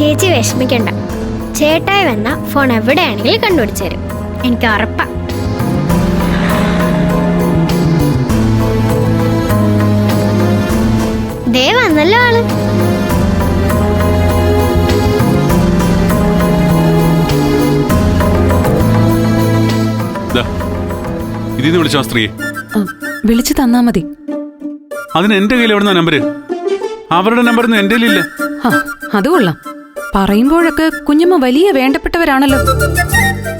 ചേച്ചി വിഷമിക്കണ്ട. ചേട്ടായി വന്ന ഫോൺ എവിടെയാണെങ്കിലും കണ്ടുപിടിച്ചു തരും. എനിക്ക് ഉറപ്പാ. ദേ വന്നല്ലോ ആൾ. ഇതിന്ന് വിളിച്ചോ സ്ത്രീയെ. വിളിച്ചു തന്നാ മതി. അതിന് എന്റെ കയ്യിൽ എവിടുന്ന നമ്പര്? അവരുടെ നമ്പറൊന്നും എന്റെ കയ്യിലില്ല. അത് കൊള്ളാം. പറയുമ്പോഴൊക്കെ കുഞ്ഞമ്മ വലിയ വേണ്ടപ്പെട്ടവരാണല്ലോ.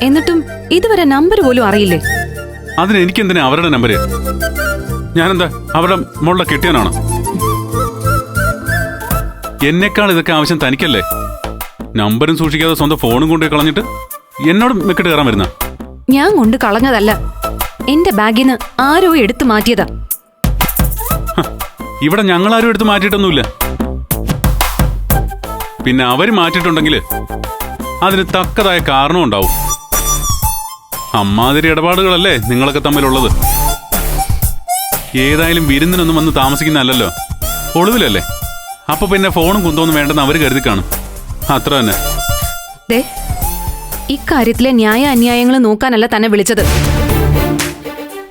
എന്നിട്ടും ഇതുവരെ നമ്പർ പോലും അറിയില്ലേ? അതിന് എനിക്കെന്തിനാ അവരുടെ നമ്പര്? ഞാനെന്താ അവരുടെ മുകളിലെ കെട്ടിയനാണോ എന്നെക്കാൾ ഇതൊക്കെ ആവശ്യം തനിക്കല്ലേ? നമ്പരും സൂക്ഷിക്കാതെ സ്വന്തം ഫോണും കൊണ്ട് കളഞ്ഞിട്ട് എന്നോട് മെക്കിട്ട് കയറാൻ വരുന്ന? ഞാൻ കൊണ്ട് കളഞ്ഞതല്ല. എന്റെ ബാഗിന്ന് ആരോ എടുത്തു മാറ്റിയതാ. ഇവിടെ ഞങ്ങളാരും എടുത്തു മാറ്റിയിട്ടൊന്നുമില്ല. പിന്നെ അവർ മാറ്റിയിട്ടുണ്ടെങ്കിൽ അതിന് തക്കതായ കാരണം ഉണ്ടാവും. അമ്മാതിരി ഇടപാടുകളല്ലേ നിങ്ങളൊക്കെ തമ്മിലുള്ളത്. ഏതായാലും വിരുന്നിനൊന്നും വന്ന് താമസിക്കുന്നതല്ലല്ലോ. ഒളിവിലല്ലേ? അപ്പൊ പിന്നെ ഫോണും കുന്തോന്നും വേണ്ടെന്ന് അവർ കരുതി കാണും. അത്ര തന്നെ. ഇക്കാര്യത്തിലെ ന്യായ അന്യായങ്ങൾ നോക്കാനല്ല തന്നെ വിളിച്ചത്.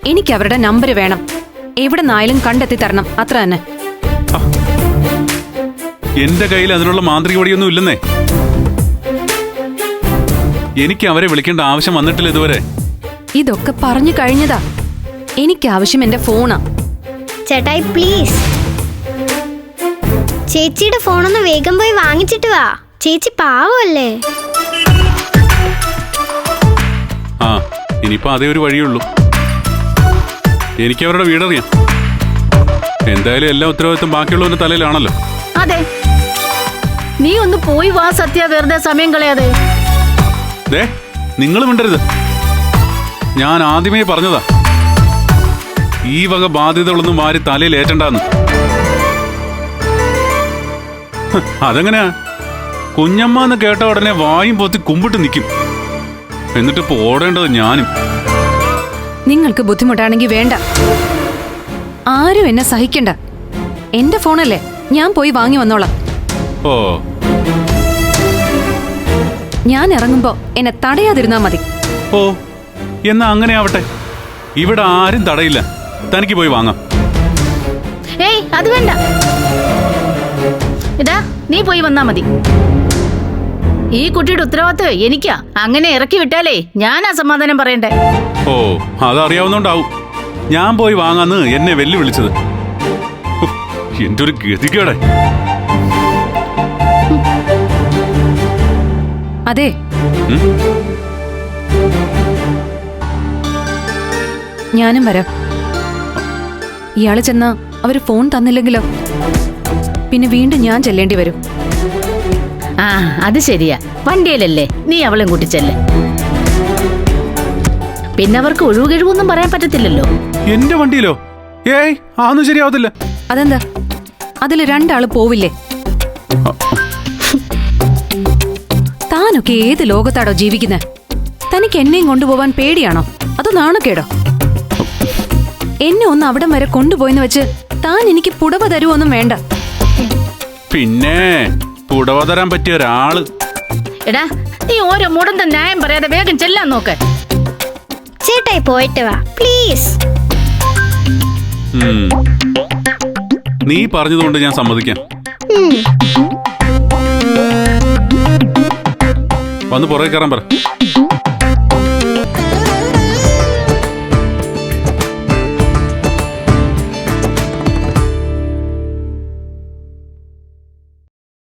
എനിക്ക് അവരുടെ നമ്പർ വേണം. എവിടെ നിന്നായാലും കണ്ടെത്തി തരണം. അത്ര തന്നെ. എന്റെ കയ്യിൽ അതിനുള്ള മാന്ത്രിക വടിയൊന്നും ഇല്ലെന്നേ. എനിക്ക് അവരെ വിളിക്കേണ്ട ആവശ്യം വന്നിട്ടില്ല ഇതുവരെ. ഇതൊക്കെ പറഞ്ഞു കഴിഞ്ഞതാ. എനിക്ക് ആവശ്യം എന്റെ ഫോണാ. ചേട്ടായി പ്ലീസ് ചേച്ചിയുടെ ഫോണൊന്ന് വേഗം പോയി വാങ്ങിച്ചിട്ട് വാ. ചേച്ചി പാവമല്ലേ? ആ ഇനിയിപ്പോ അതേ ഒരു വഴിയുള്ളൂ. എനിക്ക് അവരുടെ വീടറിയാം. എന്തായാലും എല്ലാ ഉത്തരവാദിത്വം ബാക്കിയുള്ളവന്റെ തലയിലാണല്ലോ. അതെ. നീ ഒന്ന് പോയി വാ സത്യ. വെറുതെ സമയം കളയാതെ. ദേ നിങ്ങൾ മിണ്ടരുത്. ഞാൻ ആദ്യമേ പറഞ്ഞതാ. ഈ വക ബാധ്യതകളൊന്നും വാരി തലയിൽ ഏറ്റണ്ടാന്ന്. അതെങ്ങനെയാ? കുഞ്ഞമ്മ എന്ന് കേട്ട ഉടനെ വായും പൊത്തി കുമ്പിട്ട് നിൽക്കും എന്നിട്ട് ഇപ്പൊ ഓടേണ്ടത് ഞാനും. നിങ്ങൾക്ക് ബുദ്ധിമുട്ടാണെങ്കിൽ വേണ്ട. ആരും എന്നെ സഹിക്കണ്ട. എന്റെ ഫോണല്ലേ? ഞാൻ പോയി വാങ്ങി വന്നോളാം. ഓ. ഞാൻ ഇറങ്ങുമ്പോ എന്നെ തടയാതിരുന്നാ മതി. ഓ എന്നാ അങ്ങനെ ആവട്ടെ. ഇവിടെ ആരും തടയില്ല. തനിക്ക് പോയി വാങ്ങാം. ഏയ് അത് വേണ്ട. ഇതാ നീ പോയി വന്നാ മതി. ഈ കുട്ടിയുടെ ഉത്തരവാദിത്വം എനിക്കാ. അങ്ങനെ ഇറക്കി വിട്ടാലേ ഞാൻ സമാധാനം പറയണ്ടേ. ഓ അതറിയാവുന്നോണ്ടാവും. ഞാൻ പോയി വാങ്ങാന്ന് എന്നെ വെല്ലുവിളിച്ചത്. എന്റെ ഒരു ഗതികേടെ. അതെ? ഞാനും വരാം. ഇയാൾ ചെന്ന അവർ ഫോൺ തന്നില്ലെങ്കിലോ? പിന്നെ വീണ്ടും ഞാൻ ചെല്ലേണ്ടി വരും. ആ അത് ശരിയാ. വണ്ടിയിലല്ലേ? നീ അവളെ കൂട്ടിച്ചല്ലേ പിന്നെ അവർക്ക് ഒഴിവുകഴിവൊന്നും പറയാൻ പറ്റത്തില്ലല്ലോ. എന്റെ വണ്ടിയിലോ? ഏയ് അതൊന്നും ശരിയാവത്തില്ല. അതെന്താ? അതിൽ രണ്ടാൾ പോവില്ലേ? താനൊക്കെ ഏത് ലോകത്താടോ ജീവിക്കുന്നത് തനിക്ക് എന്നെയും കൊണ്ടുപോവാൻ പേടിയാണോ? അത് നാണക്കേടോ? എന്നെ ഒന്ന് അവിടം വരെ കൊണ്ടുപോയെന്ന് വെച്ച് താൻ എനിക്ക് പുടവ തരുവൊന്നും വേണ്ട. പിന്നെ പുടവ തരാൻ പറ്റിയ ഒരാൾ. എടാ നീ ഓരോ മുടന്ത ന്യായം പറയാതെ വേഗം ചെല്ലാൻ നോക്ക്. ചേട്ടായി പോയിട്ട് വാ പ്ലീസ് ഉം. നീ പറഞ്ഞതുകൊണ്ട് ഞാൻ സമ്മതിക്കാം. വന്ന് പുറകെ കയറാൻ പറ.